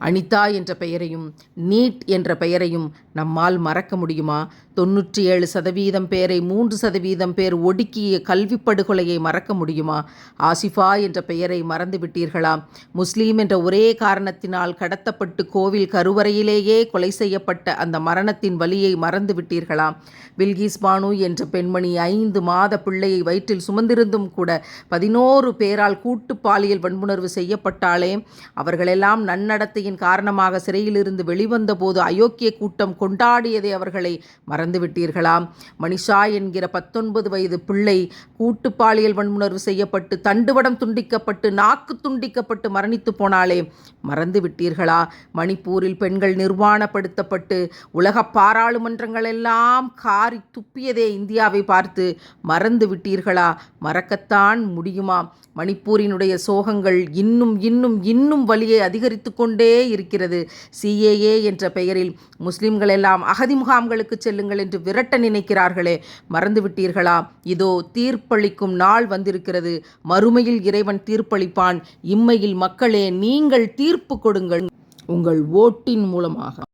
அனிதா என்ற பெயரையும் நீட் என்ற பெயரையும் நம்மால் மறக்க முடியுமா? தொண்ணூற்றி ஏழு சதவீதம் பேரை மூன்று சதவீதம் பேர் ஒடுக்கிய கல்வி படுகொலையை மறக்க முடியுமா? ஆசிஃபா என்ற பெயரை மறந்து விட்டீர்களா? முஸ்லீம் என்ற ஒரே காரணத்தினால் கடத்தப்பட்டு கோவில் கருவறையிலேயே கொலை செய்யப்பட்ட அந்த மரணத்தின் வலியை மறந்து விட்டீர்களா? பில்கிஸ் பானு என்ற பெண்மணி ஐந்து மாத பிள்ளையை வயிற்றில் சுமந்திருந்தும் கூட பதினோரு பேரால் கூட்டு பாலியல் வன்புணர்வு செய்யப்பட்டாலே அவர்களெல்லாம் நன்னடத்தையின் காரணமாக சிறையிலிருந்து வெளிவந்த போது அயோக்கிய கூட்டம் கொண்டாடியதை அவர்களை மறந்துவிட்டீர்களாம். மனிஷா என்கிற பத்தொன்பது வயது பிள்ளை கூட்டு பாலியல் வன்முணர்வு செய்யப்பட்டு தண்டுவடம் துண்டிக்கப்பட்டு நாக்கு துண்டிக்கப்பட்டு மரணித்து போனாலே மறந்து விட்டீர்களா மணிப்பூரில் பெண்கள் நிர்வாணப்படுத்தப்பட்டு உலக பாராளுமன்றங்கள் எல்லாம் காரி துப்பியதே இந்தியாவை பார்த்து மறந்து விட்டீர்களா மறக்கத்தான் முடியுமா மணிப்பூரினுடைய சோகங்கள் இன்னும் இன்னும் இன்னும் வலியை அதிகரித்து கொண்டே இருக்கிறது சிஏஏ என்ற பெயரில் முஸ்லிம்கள் எல்லாம் அகதி முகாம்களுக்கு செல்லுங்கள் என்று விரட்ட நினைக்கிறார்களே. மறந்துவிட்டீர்களா? இதோ தீர்ப்பளிக்கும் நாள் வந்திருக்கிறது. மறுமையில் இறைவன் தீர்ப்பளிப்பான். இம்மையில் மக்களே நீங்கள் தீர்ப்பு கொடுங்கள். உங்கள் ஓட்டின் மூலமாக.